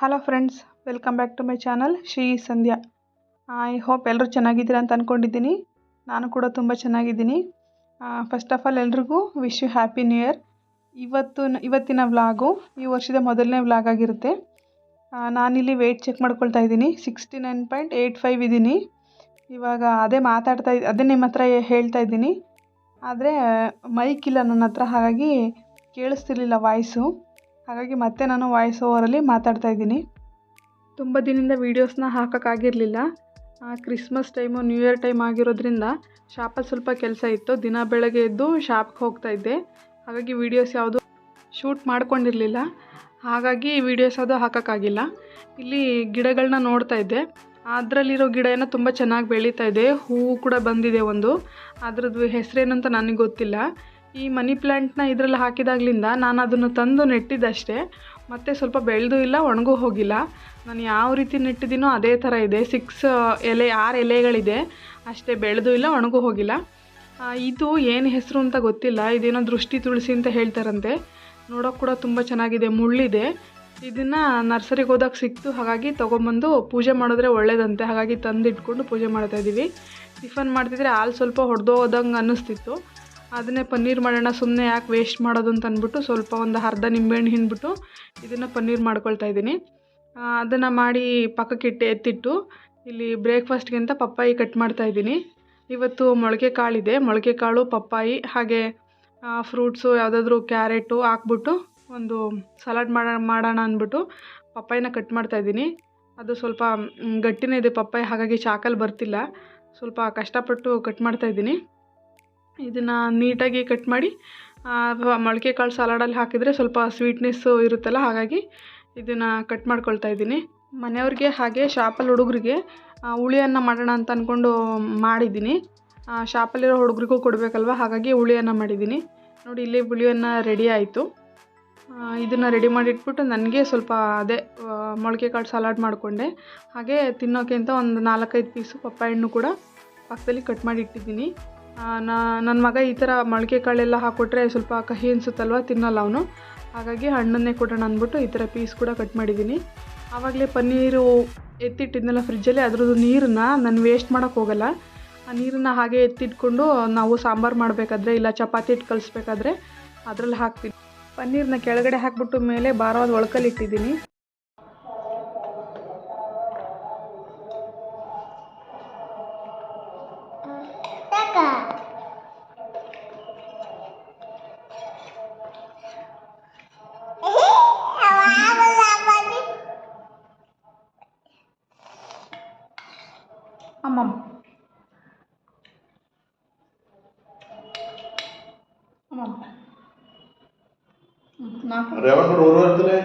Hello friends welcome back to my channel Shri Sandhya I hope ಎಲ್ಲರೂ ಚೆನ್ನಾಗಿದ್ದೀರಾ ಅಂತ ಅಂದ್ಕೊಂಡಿದ್ದೀನಿ ನಾನು ಕೂಡ ತುಂಬ ಚೆನ್ನಾಗಿದ್ದೀನಿ. ಫಸ್ಟ್ ಆಫ್ ಆಲ್ ಎಲ್ರಿಗೂ wish you happy new year ಇವತ್ತು ಇವತ್ತಿನ ವ್ಲಾಗು ಈ ವರ್ಷದ ಮೊದಲನೇ ವ್ಲಾಗ್ ಆಗಿರುತ್ತೆ. ನಾನಿಲ್ಲಿ ವೆಯ್ಟ್ ಚೆಕ್ ಮಾಡ್ಕೊಳ್ತಾ ಇದ್ದೀನಿ. Sixty nine point eight five ಇದ್ದೀನಿ ಇವಾಗ ಅದೇ ಮಾತಾಡ್ತಾ ಇದ್, ಅದೇ ನಿಮ್ಮ ಹತ್ರ ಹೇಳ್ತಾ ಇದ್ದೀನಿ. ಆದರೆ ಮೈಕ್ ಇಲ್ಲ ನನ್ನ ಹತ್ರ, ಹಾಗಾಗಿ ಕೇಳಿಸ್ತಿರ್ಲಿಲ್ಲ ವಾಯ್ಸು ಹಾಗಾಗಿ ಮತ್ತೆ ನಾನು ವಾಯ್ಸ್ ಓವರಲ್ಲಿ ಮಾತಾಡ್ತಾ ಇದ್ದೀನಿ. ತುಂಬ ದಿನದಿಂದ ವೀಡಿಯೋಸ್ನ ಹಾಕೋಕ್ಕಾಗಿರಲಿಲ್ಲ. Christmas time new year time ಆಗಿರೋದ್ರಿಂದ ಶಾಪಲ್ಲಿ ಸ್ವಲ್ಪ ಕೆಲಸ ಇತ್ತು. ದಿನ ಬೆಳಗ್ಗೆ ಎದ್ದು ಶಾಪ್ಗೆ ಹೋಗ್ತಾ ಇದ್ದೆ. ಹಾಗಾಗಿ ವೀಡಿಯೋಸ್ ಯಾವುದು ಶೂಟ್ ಮಾಡ್ಕೊಂಡಿರಲಿಲ್ಲ. ಹಾಗಾಗಿ ವೀಡಿಯೋಸ್ ಅದು ಹಾಕೋಕ್ಕಾಗಿಲ್ಲ. ಇಲ್ಲಿ ಗಿಡಗಳನ್ನ ನೋಡ್ತಾ ಇದ್ದೆ. ಅದರಲ್ಲಿರೋ ಗಿಡ ಏನೋ ತುಂಬ ಚೆನ್ನಾಗಿ ಬೆಳೀತಾ ಇದೆ. ಹೂವು ಕೂಡ ಬಂದಿದೆ ಒಂದು. ಅದ್ರದ್ದು ಹೆಸರೇನು ಅಂತ ನನಗೆ ಗೊತ್ತಿಲ್ಲ. ಈ ಮನಿ ಪ್ಲ್ಯಾಂಟ್ನ ಇದರಲ್ಲಿ ಹಾಕಿದಾಗಲಿಂದ ನಾನು ಅದನ್ನು ತಂದು ನೆಟ್ಟಿದ್ದಷ್ಟೇ. ಮತ್ತು ಸ್ವಲ್ಪ ಬೆಳೆದು ಇಲ್ಲ, ಒಣಗೂ ಹೋಗಿಲ್ಲ. ನಾನು ಯಾವ ರೀತಿ ನೆಟ್ಟಿದ್ದೀನೋ ಅದೇ ಥರ ಇದೆ. ಸಿಕ್ಸ್ ಎಲೆ, ಆರು ಎಲೆಗಳಿದೆ. ಅಷ್ಟೇ ಬೆಳೆದು ಇಲ್ಲ, ಒಣಗೂ ಹೋಗಿಲ್ಲ. ಇದು ಏನು ಹೆಸರು ಅಂತ ಗೊತ್ತಿಲ್ಲ. ಇದೇನೋ ದೃಷ್ಟಿ ತುಳಸಿ ಅಂತ ಹೇಳ್ತಾರಂತೆ. ನೋಡೋಕೆ ಕೂಡ ತುಂಬ ಚೆನ್ನಾಗಿದೆ. ಮುಳ್ಳಿದೆ. ಇದನ್ನು ನರ್ಸರಿಗೆ ಹೋದಾಗ ಸಿಕ್ತು. ಹಾಗಾಗಿ ತೊಗೊಂಬಂದು ಪೂಜೆ ಮಾಡಿದ್ರೆ ಒಳ್ಳೇದಂತೆ. ಹಾಗಾಗಿ ತಂದಿಟ್ಕೊಂಡು ಪೂಜೆ ಮಾಡ್ತಾಯಿದ್ದೀವಿ ಟಿಫನ್ ಮಾಡ್ತಿದ್ರೆ ಹಾಲು ಸ್ವಲ್ಪ ಹೊಡೆದೋದಂಗೆ ಅನ್ನಿಸ್ತಿತ್ತು. ಅದನ್ನೇ ಪನ್ನೀರ್ ಮಾಡೋಣ ಸುಮ್ಮನೆ ಯಾಕೆ ವೇಸ್ಟ್ ಮಾಡೋದು ಅಂತ ಅಂದ್ಬಿಟ್ಟು ಸ್ವಲ್ಪ ಒಂದು ಅರ್ಧ ನಿಂಬೆಹಣ್ಣು ಹಿಂಡ್ಬಿಟ್ಟು ಇದನ್ನು ಪನ್ನೀರ್ ಮಾಡ್ಕೊಳ್ತಾ ಇದ್ದೀನಿ. ಅದನ್ನು ಮಾಡಿ ಪಕ್ಕಕ್ಕೆ ಇಟ್ಟು, ಎತ್ತಿಟ್ಟು ಇಲ್ಲಿ ಬ್ರೇಕ್ಫಾಸ್ಟ್ಗಿಂತ ಪಪ್ಪಾಯಿ ಕಟ್ ಮಾಡ್ತಾ ಇದ್ದೀನಿ. ಇವತ್ತು ಮೊಳಕೆ ಕಾಳಿದೆ. ಮೊಳಕೆ ಕಾಳು, ಪಪ್ಪಾಯಿ, ಹಾಗೆ ಫ್ರೂಟ್ಸು ಯಾವುದಾದ್ರೂ ಕ್ಯಾರೆಟು ಹಾಕ್ಬಿಟ್ಟು ಒಂದು ಸಲಾಡ್ ಮಾಡ, ಮಾಡೋಣ ಅಂದ್ಬಿಟ್ಟು ಪಪ್ಪಾಯಿನ ಕಟ್ ಮಾಡ್ತಾ ಇದ್ದೀನಿ. ಅದು ಸ್ವಲ್ಪ ಗಟ್ಟಿನೇ ಇದೆ ಪಪ್ಪಾಯಿ, ಹಾಗಾಗಿ ಚಾಕಲ್ಲಿ ಬರ್ತಿಲ್ಲ. ಸ್ವಲ್ಪ ಕಷ್ಟಪಟ್ಟು ಕಟ್ ಮಾಡ್ತಾ ಇದ್ದೀನಿ. ಇದನ್ನು ನೀಟಾಗಿ ಕಟ್ ಮಾಡಿ ಮೊಳಕೆ ಕಾಳು ಸಲಾಡಲ್ಲಿ ಹಾಕಿದರೆ ಸ್ವಲ್ಪ ಸ್ವೀಟ್ನೆಸ್ಸು ಇರುತ್ತಲ್ಲ, ಹಾಗಾಗಿ ಇದನ್ನು ಕಟ್ ಮಾಡ್ಕೊಳ್ತಾ ಇದ್ದೀನಿ. ಮನೆಯವ್ರಿಗೆ ಹಾಗೆ ಶಾಪಲ್ಲಿ ಹುಡುಗರಿಗೆ ಹುಳಿಯನ್ನ ಮಾಡೋಣ ಅಂತ ಅಂದ್ಕೊಂಡು ಮಾಡಿದ್ದೀನಿ. ಶಾಪಲ್ಲಿರೋ ಹುಡುಗರಿಗೂ ಕೊಡಬೇಕಲ್ವ, ಹಾಗಾಗಿ ಹುಳಿಯನ್ನು ಮಾಡಿದ್ದೀನಿ. ನೋಡಿ, ಇಲ್ಲಿ ಹುಳಿಯನ್ನು ರೆಡಿ ಆಯಿತು. ಇದನ್ನು ರೆಡಿ ಮಾಡಿಟ್ಬಿಟ್ಟು ನನಗೆ ಸ್ವಲ್ಪ ಅದೇ ಮೊಳಕೆ ಕಾಳು ಸಲಾಡ್ ಮಾಡಿಕೊಂಡೆ. ಹಾಗೆ ತಿನ್ನೋಕ್ಕಿಂತ ಒಂದು ನಾಲ್ಕೈದು ಪೀಸು ಪಪ್ಪಾಯ ಹಣ್ಣು ಕೂಡ ಪಕ್ಕದಲ್ಲಿ ಕಟ್ ಮಾಡಿ ಇಟ್ಟಿದ್ದೀನಿ. ನನ್ನ ಮಗ ಈ ಥರ ಮೊಳಕೆ ಕಾಳೆಲ್ಲ ಹಾಕ್ಕೊಟ್ರೆ ಸ್ವಲ್ಪ ಕಹಿ ಅನಿಸುತ್ತಲ್ವ, ತಿನ್ನಲ್ಲ ಅವನು. ಹಾಗಾಗಿ ಹಣ್ಣನ್ನೇ ಕೊಡೋಣ ಅಂದ್ಬಿಟ್ಟು ಈ ಥರ ಪೀಸ್ ಕೂಡ ಕಟ್ ಮಾಡಿದ್ದೀನಿ ಆವಾಗಲೇ ಪನ್ನೀರು ಎತ್ತಿಟ್ಟಿದ್ನಲ್ಲ ಫ್ರಿಜ್ಜಲ್ಲಿ ಅದ್ರದ್ದು ನೀರನ್ನ ನಾನು ವೇಸ್ಟ್ ಮಾಡೋಕ್ಕೆ ಹೋಗಲ್ಲ. ಆ ನೀರನ್ನು ಹಾಗೆ ಎತ್ತಿಟ್ಕೊಂಡು ನಾವು ಸಾಂಬಾರು ಮಾಡಬೇಕಾದ್ರೆ ಇಲ್ಲ ಚಪಾತಿ ಇಟ್ಟು ಕಲಿಸ್ಬೇಕಾದ್ರೆ ಅದರಲ್ಲಿ ಹಾಕ್ತೀನಿ. ಪನ್ನೀರನ್ನ ಕೆಳಗಡೆ ಹಾಕ್ಬಿಟ್ಟು ಮೇಲೆ ಭಾರವಾದ ಒಳ್ಕಲ್ಲಿ ಇಟ್ಟಿದ್ದೀನಿ. അറിയാവുന്ന ഓരോരുത്തരെ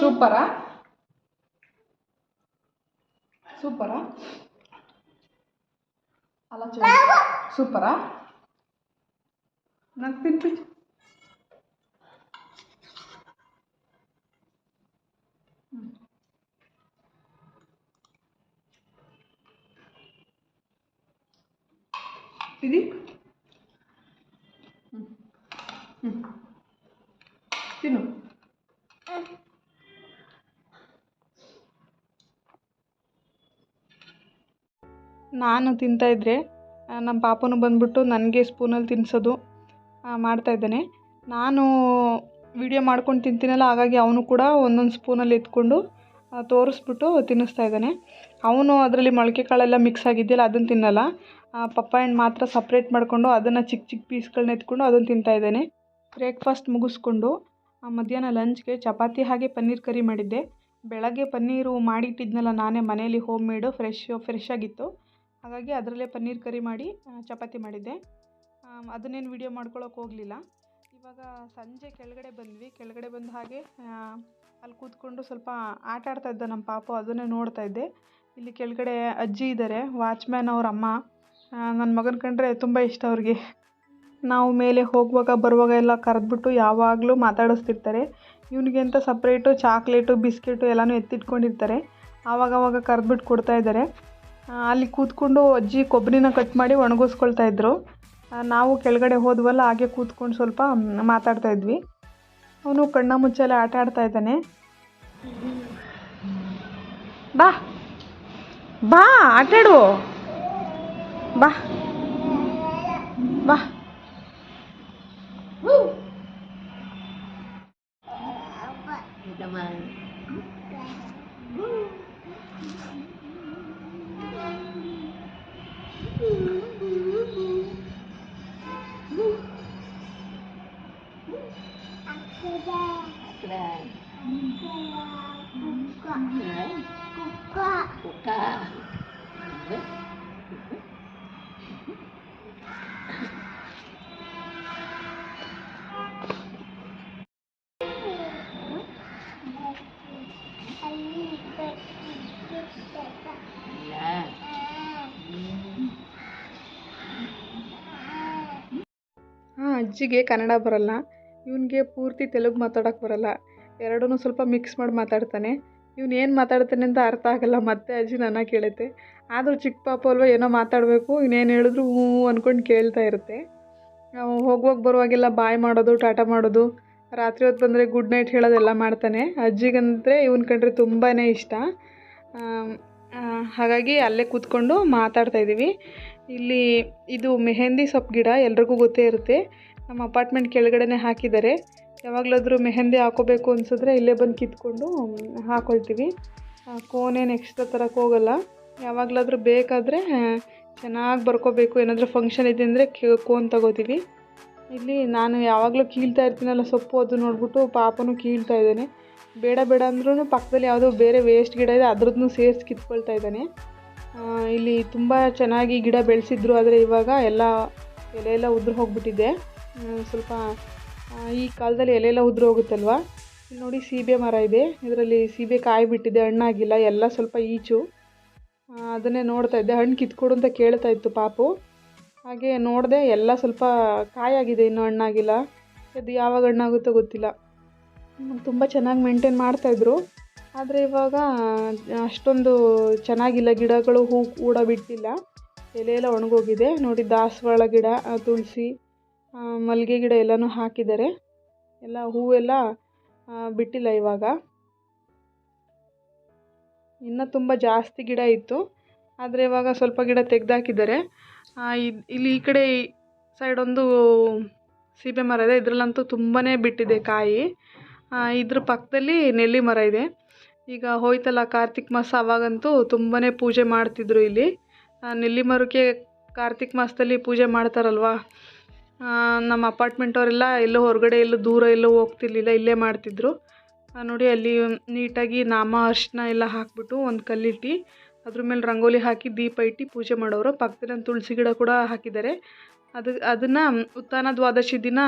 സൂപ്പറാ സൂപ്പറാ అలా చూడు సూపరా? నాకు తినిపించు. ఇది? ನಾನು ತಿಂತಾಯಿದ್ರೆ ನಮ್ಮ ಪಾಪನು ಬಂದುಬಿಟ್ಟು ನನಗೆ ಸ್ಪೂನಲ್ಲಿ ತಿನ್ನಿಸೋದು ಮಾಡ್ತಾ ಇದ್ದಾನೆ. ನಾನು ವಿಡಿಯೋ ಮಾಡ್ಕೊಂಡು ತಿಂತೀನಲ್ಲ ಹಾಗಾಗಿ ಅವನು ಕೂಡ ಒಂದೊಂದು ಸ್ಪೂನಲ್ಲಿ ಎತ್ಕೊಂಡು ತೋರಿಸ್ಬಿಟ್ಟು ತಿನ್ನಿಸ್ತಾ ಇದ್ದಾನೆ. ಅವನು ಅದರಲ್ಲಿ ಮೊಳಕೆ ಕಾಳೆಲ್ಲ ಮಿಕ್ಸ್ ಆಗಿದ್ದಿಲ್ಲ ಅದನ್ನು ತಿನ್ನಲ್ಲ. ಆ, ಪಪ್ಪಾಯ ಮಾತ್ರ ಸಪ್ರೇಟ್ ಮಾಡಿಕೊಂಡು ಅದನ್ನು ಚಿಕ್ಕ ಚಿಕ್ಕ ಪೀಸ್ಗಳನ್ನ ಎತ್ಕೊಂಡು ಅದನ್ನು ತಿಂತಾ ಇದ್ದಾನೆ. ಬ್ರೇಕ್ಫಾಸ್ಟ್ ಮುಗಿಸ್ಕೊಂಡು ಮಧ್ಯಾಹ್ನ ಲಂಚ್ಗೆ ಚಪಾತಿ ಹಾಗೆ ಪನ್ನೀರ್ ಕರಿ ಮಾಡಿದ್ದೆ. ಬೆಳಗ್ಗೆ ಪನ್ನೀರು ಮಾಡಿಟ್ಟಿದ್ನಲ್ಲ ನಾನೇ ಮನೆಯಲ್ಲಿ ಹೋಮ್ ಮೇಡು ಫ್ರೆಶ್ ಫ್ರೆಶ್ ಆಗಿತ್ತು. ಹಾಗಾಗಿ ಅದರಲ್ಲೇ ಪನ್ನೀರ್ ಕರಿ ಮಾಡಿ ಚಪಾತಿ ಮಾಡಿದ್ದೆ. ಅದನ್ನೇನು ವಿಡಿಯೋ ಮಾಡ್ಕೊಳ್ಳೋಕೆ ಹೋಗಲಿಲ್ಲ. ಇವಾಗ ಸಂಜೆ ಕೆಳಗಡೆ ಬಂದ್ವಿ. ಕೆಳಗಡೆ ಬಂದ ಹಾಗೆ ಅಲ್ಲಿ ಕೂತ್ಕೊಂಡು ಸ್ವಲ್ಪ ಆಟ ಆಡ್ತಾ ಇದ್ದ ನಮ್ಮ ಪಾಪು, ಅದನ್ನೇ ನೋಡ್ತಾ ಇದ್ದೆ. ಇಲ್ಲಿ ಕೆಳಗಡೆ ಅಜ್ಜಿ ಇದ್ದಾರೆ ವಾಚ್ಮ್ಯಾನ್ ಅವ್ರ ಅಮ್ಮ. ನನ್ನ ಮಗನ ಕಂಡ್ರೆ ತುಂಬ ಇಷ್ಟ ಅವ್ರಿಗೆ. ನಾವು ಮೇಲೆ ಹೋಗುವಾಗ, ಬರುವಾಗ ಎಲ್ಲ ಕರೆದ್ಬಿಟ್ಟು ಯಾವಾಗಲೂ ಮಾತಾಡಿಸ್ತಿರ್ತಾರೆ. ಇವನಿಗೆ ಅಂತ ಸಪ್ರೇಟು ಚಾಕ್ಲೇಟು ಬಿಸ್ಕೆಟು ಎಲ್ಲನೂ ಎತ್ತಿಟ್ಕೊಂಡಿರ್ತಾರೆ. ಆವಾಗವಾಗ ಕರೆದ್ಬಿಟ್ಟು ಕೊಡ್ತಾಯಿದ್ದಾರೆ ಅಲ್ಲಿ ಕೂತ್ಕೊಂಡು ಅಜ್ಜಿ ಕೊಬ್ಬರಿನ ಕಟ್ ಮಾಡಿ ಒಣಗಿಸ್ಕೊಳ್ತಾ ಇದ್ದರು ನಾವು ಕೆಳಗಡೆ ಹೋದ್ವಲ್ಲ, ಹಾಗೆ ಕೂತ್ಕೊಂಡು ಸ್ವಲ್ಪ ಮಾತಾಡ್ತಾ ಇದ್ವಿ. ಅವನು ಕಣ್ಣ ಮುಚ್ಚಲ್ಲಿ ಆಟ ಆಡ್ತಾ ಇದ್ದಾನೆ. ಬಾ ಬಾ, ಆಟಾಡು. ಬಾ ಬಾ. ಹಾಂ ಅಜ್ಜಿಗೆ ಕನ್ನಡ ಬರಲ್ಲ. ಇವನಿಗೆ ಪೂರ್ತಿ ತೆಲುಗು ಮಾತಾಡೋಕ್ಕೆ ಬರಲ್ಲ. ಎರಡೂ ಸ್ವಲ್ಪ ಮಿಕ್ಸ್ ಮಾಡಿ ಮಾತಾಡ್ತಾನೆ. ಇವ್ನು ಏನು ಮಾತಾಡ್ತಾನೆ ಅಂತ ಅರ್ಥ ಆಗಲ್ಲ, ಮತ್ತೆ ಅಜ್ಜಿ ನನ್ನ ಕೇಳುತ್ತೆ. ಆದರೂ ಚಿಕ್ಕ ಪಾಪ ಅಲ್ವಾ ಏನೋ ಮಾತಾಡಬೇಕು ಇನ್ನೇನು ಹೇಳಿದ್ರು ಹ್ಞೂ ಅಂದ್ಕೊಂಡು ಕೇಳ್ತಾ ಇರುತ್ತೆ. ನಾವು ಹೋಗುವಾಗ ಬರುವಾಗೆಲ್ಲ ಬಾಯ್ ಮಾಡೋದು, ಟಾಟಾ ಮಾಡೋದು, ರಾತ್ರಿ ಹೊತ್ತು ಬಂದರೆ ಗುಡ್ ನೈಟ್ ಹೇಳೋದೆಲ್ಲ ಮಾಡ್ತಾನೆ. ಅಜ್ಜಿಗಂದರೆ ಇವನ ಕಂಡ್ರೆ ತುಂಬಾ ಇಷ್ಟ. ಹಾಗಾಗಿ ಅಲ್ಲೇ ಕೂತ್ಕೊಂಡು ಮಾತಾಡ್ತಾ ಇದ್ದೀವಿ ಇಲ್ಲಿ ಇದು ಮೆಹೆಂದಿ ಸೊಪ್ಪು ಗಿಡ ಎಲ್ರಿಗೂ ಗೊತ್ತೇ ಇರುತ್ತೆ. ನಮ್ಮ ಅಪಾರ್ಟ್ಮೆಂಟ್ ಕೆಳಗಡೆನೇ ಹಾಕಿದ್ದಾರೆ. ಯಾವಾಗಲಾದರೂ ಮೆಹಂದಿ ಹಾಕೋಬೇಕು ಅನ್ಸಿದ್ರೆ ಇಲ್ಲೇ ಬಂದು ಕಿತ್ಕೊಂಡು ಹಾಕೊಳ್ತೀವಿ. ಕೋನೇನು ಎಕ್ಸ್ಟ್ರಾ ತರಕ್ಕೆ ಹೋಗಲ್ಲ. ಯಾವಾಗಲಾದರೂ ಬೇಕಾದರೆ ಚೆನ್ನಾಗಿ ಬರ್ಕೋಬೇಕು. ಏನಾದರೂ ಫಂಕ್ಷನ್ ಇದೆ ಅಂದರೆ ಕೋನ್ ತಗೋತೀವಿ. ಇಲ್ಲಿ ನಾನು ಯಾವಾಗಲೂ ಕೀಳ್ತಾ ಇರ್ತೀನಲ್ಲ ಸೊಪ್ಪು, ಅದು ನೋಡಿಬಿಟ್ಟು ಪಾಪನೂ ಕೀಳ್ತಾ ಇದ್ದಾನೆ. ಬೇಡ ಬೇಡ ಅಂದ್ರೂ ಪಕ್ಕದಲ್ಲಿ ಯಾವುದೋ ಬೇರೆ ವೇಸ್ಟ್ ಗಿಡ ಇದೆ ಅದ್ರದ್ದು ಸೇರಿಸಿ ಕಿತ್ಕೊಳ್ತಾ ಇದ್ದಾನೆ. ಇಲ್ಲಿ ತುಂಬ ಚೆನ್ನಾಗಿ ಗಿಡ ಬೆಳೆಸಿದ್ರು, ಆದರೆ ಇವಾಗ ಎಲ್ಲ ಎಲೆ ಎಲ್ಲ ಉದುರು ಹೋಗಿಬಿಟ್ಟಿದೆ. ಸ್ವಲ್ಪ ಈ ಕಾಲದಲ್ಲಿ ಎಲೆ ಎಲ್ಲ ಉದುರು ಹೋಗುತ್ತಲ್ವ? ಇಲ್ಲಿ ನೋಡಿ ಸೀಬೆ ಮರ ಇದೆ. ಇದರಲ್ಲಿ ಸೀಬೆ ಕಾಯಿ ಬಿಟ್ಟಿದೆ, ಹಣ್ಣಾಗಿಲ್ಲ, ಎಲ್ಲ ಸ್ವಲ್ಪ ಈಚು. ಅದನ್ನೇ ನೋಡ್ತಾ ಇದ್ದೆ. ಹಣ್ಣು ಕಿತ್ಕೊಡು ಅಂತ ಕೇಳ್ತಾ ಇತ್ತು ಪಾಪು. ಹಾಗೆ ನೋಡಿದೆ ಎಲ್ಲ ಸ್ವಲ್ಪ ಕಾಯಾಗಿದೆ, ಇನ್ನೂ ಹಣ್ಣಾಗಿಲ್ಲ. ಅದು ಯಾವಾಗ ಹಣ್ಣಾಗುತ್ತೋ ಗೊತ್ತಿಲ್ಲ. ತುಂಬ ಚೆನ್ನಾಗಿ ಮೇಂಟೈನ್ ಮಾಡ್ತಾಯಿದ್ರು ಆದರೆ ಇವಾಗ ಅಷ್ಟೊಂದು ಚೆನ್ನಾಗಿಲ್ಲ. ಗಿಡಗಳು ಹೂ ಕೂಡ ಬಿಟ್ಟಿಲ್ಲ. ಎಲೆ ಎಲ್ಲ ಒಣಗೋಗಿದೆ. ನೋಡಿ ದಾಸವಾಳ ಗಿಡ ತುಳಸಿ. ಮಲ್ಲಿಗೆ ಗಿಡ ಎಲ್ಲನೂ ಹಾಕಿದ್ದಾರೆ. ಎಲ್ಲ ಹೂವೆಲ್ಲ ಬಿಟ್ಟಿಲ್ಲ ಇವಾಗ. ಇನ್ನೂ ತುಂಬ ಜಾಸ್ತಿ ಗಿಡ ಇತ್ತು. ಆದರೆ ಇವಾಗ ಸ್ವಲ್ಪ ಗಿಡ ತೆಗೆದಾಕಿದ್ದಾರೆ. ಇಲ್ಲಿ ಈ ಕಡೆ ಸೈಡ್ ಒಂದು ಸೀಬೆ ಮರ ಇದೆ. ಇದರಲ್ಲಂತೂ ತುಂಬಾ ಬಿಟ್ಟಿದೆ ಕಾಯಿ. ಇದ್ರ ಪಕ್ಕದಲ್ಲಿ ನೆಲ್ಲಿ ಮರ ಇದೆ. ಈಗ ಹೋಯ್ತಲ್ಲ ಕಾರ್ತಿಕ್ ಮಾಸ, ಅವಾಗಂತೂ ತುಂಬಾ ಪೂಜೆ ಮಾಡ್ತಿದ್ರು ಇಲ್ಲಿ. ನೆಲ್ಲಿ ಮರಕ್ಕೆ ಕಾರ್ತಿಕ್ ಮಾಸದಲ್ಲಿ ಪೂಜೆ ಮಾಡ್ತಾರಲ್ವ? ನಮ್ಮ ಅಪಾರ್ಟ್ಮೆಂಟವರೆಲ್ಲ ಎಲ್ಲೋ ಹೊರಗಡೆ, ಎಲ್ಲೂ ದೂರ, ಎಲ್ಲೋ ಹೋಗ್ತಿರ್ಲಿಲ್ಲ, ಇಲ್ಲೇ ಮಾಡ್ತಿದ್ರು. ನೋಡಿ ಅಲ್ಲಿ ನೀಟಾಗಿ ನಾಮ, ಅರಿಶಿನ ಎಲ್ಲ ಹಾಕಿಬಿಟ್ಟು ಒಂದು ಕಲ್ಲಿಟ್ಟು, ಅದ್ರ ಮೇಲೆ ರಂಗೋಲಿ ಹಾಕಿ ದೀಪ ಇಟ್ಟು ಪೂಜೆ ಮಾಡೋರು. ಪಕ್ಕದಲ್ಲಿ ಒಂದು ತುಳಸಿ ಗಿಡ ಕೂಡ ಹಾಕಿದ್ದಾರೆ. ಅದು, ಅದನ್ನು ಉತ್ಥಾನ ದ್ವಾದಶಿ ದಿನ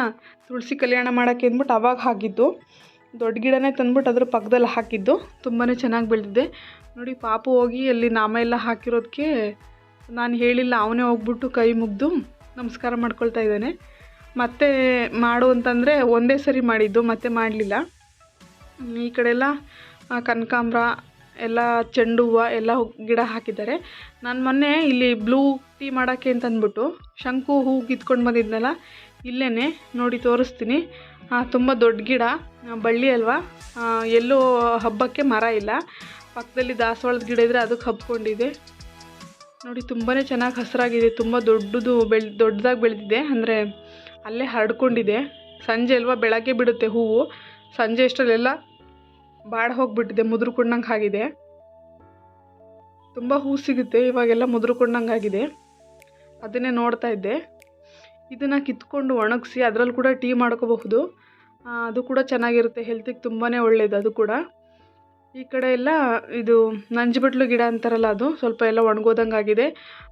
ತುಳಸಿ ಕಲ್ಯಾಣ ಮಾಡೋಕ್ಕೆ ಅಂದ್ಬಿಟ್ಟು ಅವಾಗ ಹಾಕಿದ್ದು. ದೊಡ್ಡ ಗಿಡನೇ ತಂದ್ಬಿಟ್ಟು ಅದ್ರ ಪಕ್ಕದಲ್ಲಿ ಹಾಕಿದ್ದು. ತುಂಬಾ ಚೆನ್ನಾಗಿ ಬೆಳೆದಿದೆ. ನೋಡಿ, ಪಾಪು ಹೋಗಿ ಅಲ್ಲಿ ನಾಮ ಎಲ್ಲ ಹಾಕಿರೋದಕ್ಕೆ ನಾನು ಹೇಳಿಲ್ಲ, ಅವನೇ ಹೋಗ್ಬಿಟ್ಟು ಕೈ ಮುಗಿದು ನಮಸ್ಕಾರ ಮಾಡ್ಕೊಳ್ತಾ ಇದ್ದಾನೆ. ಮತ್ತೆ ಮಾಡು ಅಂತಂದರೆ ಒಂದೇ ಸರಿ ಮಾಡಿದ್ದು, ಮತ್ತೆ ಮಾಡಲಿಲ್ಲ. ಈ ಕಡೆ ಎಲ್ಲ ಕನಕಾಂಬ್ರ, ಎಲ್ಲ ಚೆಂಡು ಹೂವು, ಎಲ್ಲ ಗಿಡ ಹಾಕಿದ್ದಾರೆ. ನಾನು ಮೊನ್ನೆ ಇಲ್ಲಿ ಬ್ಲೂ ಟೀ ಮಾಡೋಕ್ಕೆ ಅಂತ ಅಂದ್ಬಿಟ್ಟು ಶಂಕು ಹೂ ಕಿತ್ಕೊಂಡು ಬಂದಿದ್ನಲ್ಲ ಇಲ್ಲೇ ನೋಡಿ ತೋರಿಸ್ತೀನಿ. ತುಂಬ ದೊಡ್ಡ ಗಿಡ ಬಳ್ಳಿ ಅಲ್ವಾ? ಎಲ್ಲೂ ಹಬ್ಬಕ್ಕೆ ಮರ ಇಲ್ಲ. ಪಕ್ಕದಲ್ಲಿ ದಾಸವಾಳದ ಗಿಡ ಇದ್ದರೆ ಅದಕ್ಕೆ ಹಬ್ಕೊಂಡಿದೆ ನೋಡಿ ತುಂಬಾ ಚೆನ್ನಾಗಿ ಹಸಿರಾಗಿದೆ. ತುಂಬ ದೊಡ್ಡದು ಬೆಳ್, ದೊಡ್ಡದಾಗಿ ಬೆಳೆದಿದೆ. ಅಂದರೆ ಅಲ್ಲೇ ಹರಡ್ಕೊಂಡಿದೆ. ಸಂಜೆ ಅಲ್ವಾ? ಬೆಳಗ್ಗೆ ಬಿಡುತ್ತೆ ಹೂವು. ಸಂಜೆ ಅಷ್ಟರಲ್ಲೆಲ್ಲ ಬಾಡ ಹೋಗಿಬಿಟ್ಟಿದೆ, ಮುದ್ರಕೊಂಡಂಗೆ ಆಗಿದೆ. ತುಂಬ ಹೂ ಸಿಗುತ್ತೆ, ಇವಾಗೆಲ್ಲ ಮುದ್ರಕೊಂಡಂಗೆ ಆಗಿದೆ. ಅದನ್ನೇ ನೋಡ್ತಾ ಇದ್ದೆ. ಇದನ್ನು ಕಿತ್ಕೊಂಡು ಒಣಗಿಸಿ ಅದರಲ್ಲಿ ಕೂಡ ಟೀ ಮಾಡ್ಕೋಬಹುದು. ಅದು ಕೂಡ ಚೆನ್ನಾಗಿರುತ್ತೆ. ಹೆಲ್ತಿಗೆ ತುಂಬಾ ಒಳ್ಳೆಯದು ಅದು ಕೂಡ. ಈ ಕಡೆ ಎಲ್ಲ ಇದು ನಂಜುಬಟ್ಲು ಗಿಡ ಅಂತಾರಲ್ಲ ಅದು, ಸ್ವಲ್ಪ ಎಲ್ಲ ಒಣಗೋದಂಗೆ ಆಗಿದೆ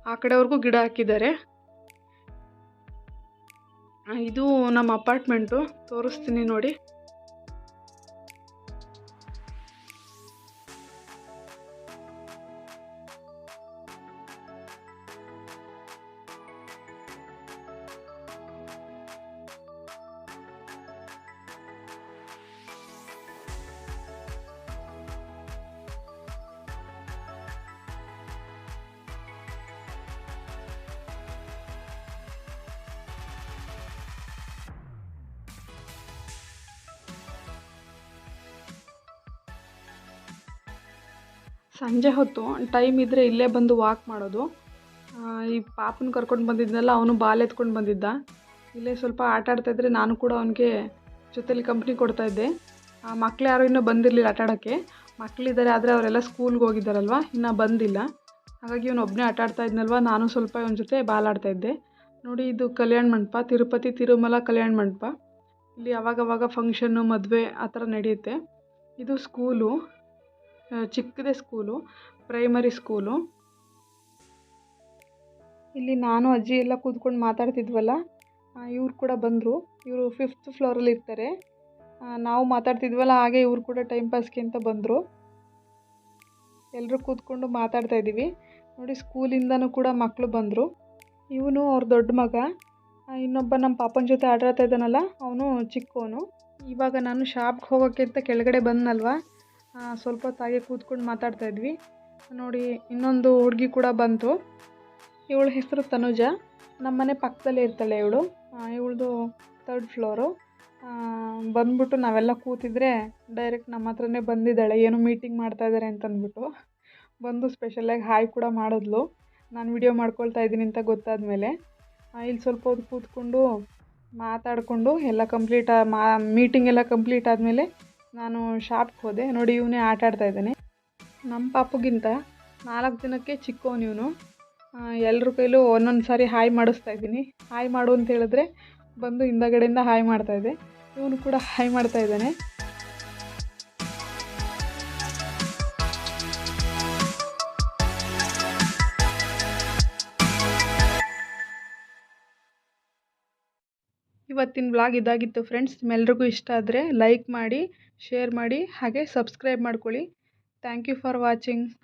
ಆ ಕಡೆವರೆಗೂ ಗಿಡ ಹಾಕಿದ್ದಾರೆ. ಇದು ನಮ್ಮ ಅಪಾರ್ಟ್ಮೆಂಟು. ತೋರಿಸ್ತೀನಿ ನೋಡಿ. ಸಂಜೆ ಹೊತ್ತು ಟೈಮ್ ಇದ್ದರೆ ಇಲ್ಲೇ ಬಂದು ವಾಕ್ ಮಾಡೋದು. ಈ ಪಾಪನ ಕರ್ಕೊಂಡು ಬಂದಿದ್ದನಲ್ಲ ಅವನು ಬಾಲ್ ಎತ್ಕೊಂಡು ಬಂದಿದ್ದ. ಇಲ್ಲೇ ಸ್ವಲ್ಪ ಆಟ ಆಡ್ತಾಯಿದ್ರೆ ನಾನು ಕೂಡ ಅವನಿಗೆ ಜೊತೇಲಿ ಕಂಪ್ನಿ ಕೊಡ್ತಾಯಿದ್ದೆ ಮಕ್ಳು ಯಾರೂ ಇನ್ನೂ ಬಂದಿರಲಿಲ್ಲ ಆಟ ಆಡೋಕ್ಕೆ ಮಕ್ಕಳಿದ್ದಾರೆ ಆದರೆ ಅವರೆಲ್ಲ ಸ್ಕೂಲ್ಗೆ ಹೋಗಿದ್ದಾರಲ್ವ ಇನ್ನೂ ಬಂದಿಲ್ಲ. ಹಾಗಾಗಿ ಇವನು ಒಬ್ಬನೇ ಆಟ ಆಡ್ತಾ ಇದ್ನಲ್ವ, ನಾನು ಸ್ವಲ್ಪ ಇವನ ಜೊತೆ ಬಾಲ್ ಆಡ್ತಾಯಿದ್ದೆ ನೋಡಿ, ಇದು ಕಲ್ಯಾಣ ಮಂಟಪ, ತಿರುಪತಿ ತಿರುಮಲ ಕಲ್ಯಾಣ ಮಂಟಪ. ಇಲ್ಲಿ ಅವಾಗವಾಗ ಫಂಕ್ಷನ್ನು ಮದುವೆ ಆ ಥರ ನಡೆಯುತ್ತೆ. ಇದು ಸ್ಕೂಲು ಚಿಕ್ಕದೇ ಸ್ಕೂಲು, ಪ್ರೈಮರಿ ಸ್ಕೂಲು. ಇಲ್ಲಿ ನಾನು, ಅಜ್ಜಿ ಎಲ್ಲ ಕೂತ್ಕೊಂಡು ಮಾತಾಡ್ತಿದ್ವಲ್ಲ ಇವ್ರು ಕೂಡ ಬಂದರು. ಇವರು ಫಿಫ್ತ್ ಫ್ಲೋರಲ್ಲಿ ಇರ್ತಾರೆ. ನಾವು ಮಾತಾಡ್ತಿದ್ವಲ್ಲ, ಹಾಗೆ ಇವ್ರು ಕೂಡ ಟೈಮ್ ಪಾಸ್ಗೆ ಅಂತ ಬಂದರು. ಎಲ್ಲರೂ ಕೂತ್ಕೊಂಡು ಮಾತಾಡ್ತಾ ಇದ್ದೀವಿ. ನೋಡಿ, ಸ್ಕೂಲಿಂದನೂ ಕೂಡ ಮಕ್ಕಳು ಬಂದರು. ಇವನು ಅವ್ರ ದೊಡ್ಡ ಮಗ. ಇನ್ನೊಬ್ಬ ನಮ್ಮ ಪಾಪನ ಜೊತೆ ಆಟಾಡ್ತಾ ಇದ್ದಾನಲ್ಲ, ಅವನು ಚಿಕ್ಕವನು. ಇವಾಗ ನಾನು ಶಾಪ್ಗೆ ಹೋಗೋಕ್ಕೆ ಅಂತ ಕೆಳಗಡೆ ಬಂದನಲ್ವ? ಸ್ವಲ್ಪ ಹೊತ್ತು ಹಾಗೆ ಕೂತ್ಕೊಂಡು ಮಾತಾಡ್ತಾ ಇದ್ವಿ. ನೋಡಿ, ಇನ್ನೊಂದು ಹುಡುಗಿ ಕೂಡ ಬಂತು. ಇವಳ ಹೆಸರು ತನುಜ. ನಮ್ಮ ಮನೆ ಪಕ್ಕದಲ್ಲೇ ಇರ್ತಾಳೆ ಇವಳು. ಇವಳದು ತರ್ಡ್ ಫ್ಲೋರು ಬಂದ್ಬಿಟ್ಟು ನಾವೆಲ್ಲ ಕೂತಿದ್ರೆ ಡೈರೆಕ್ಟ್ ನಮ್ಮ ಹತ್ರನೇ ಬಂದಿದ್ದಾಳೆ. ಏನೋ ಮೀಟಿಂಗ್ ಮಾಡ್ತಾ ಇದ್ದಾರೆ ಅಂತಂದ್ಬಿಟ್ಟು. ಬಂದು ಸ್ಪೆಷಲಾಗಿ ಹಾಯ್ ಕೂಡ ಮಾಡಿದ್ಲು. ನಾನು ವಿಡಿಯೋ ಮಾಡ್ಕೊಳ್ತಾ ಇದ್ದೀನಿ ಅಂತ ಗೊತ್ತಾದ ಮೇಲೆ ಇಲ್ಲಿ ಸ್ವಲ್ಪ ಹೊತ್ತು ಕೂತ್ಕೊಂಡು ಮಾತಾಡಿಕೊಂಡು ಎಲ್ಲ ಕಂಪ್ಲೀಟ್ ಮಾ ಮೀಟಿಂಗ್ ಎಲ್ಲ ಕಂಪ್ಲೀಟ್ ಆದಮೇಲೆ ನಾನು ಶಾಪ್ಗೆ ಹೋದೆ. ನೋಡಿ ಇವನೇ ಆಟ ಆಡ್ತಾ ಇದ್ದಾನೆ. ನಮ್ಮ ಪಾಪುಗಿಂತ ನಾಲ್ಕು ದಿನಕ್ಕೆ ಚಿಕ್ಕವನು ಇವನು. ಎಲ್ಲರ ಕೈಲೂ ಒಂದೊಂದು ಸಾರಿ ಹಾಯ್ ಮಾಡಿಸ್ತಾ ಇದ್ದೀನಿ. ಹಾಯ್ ಮಾಡು ಅಂತ ಹೇಳಿದ್ರೆ ಬಂದು ಹಿಂದಗಡೆಯಿಂದ ಹಾಯ್ ಮಾಡ್ತಾಯಿದ್ದೆ ಇವನು ಕೂಡ ಹಾಯ್ ಮಾಡ್ತಾ ಇದ್ದಾನೆ. ಇವತ್ತಿನ ಬ್ಲಾಗ್ ಇದಾಗಿತ್ತು ಫ್ರೆಂಡ್ಸ್ ನಿಮ್ಮೆಲ್ರಿಗೂ ಇಷ್ಟ ಆದರೆ ಲೈಕ್ ಮಾಡಿ ಶೇರ್ ಮಾಡಿ ಹಾಗೆ ಸಬ್ಸ್ಕ್ರೈಬ್ ಮಾಡ್ಕೊಳ್ಳಿ. Thank you for watching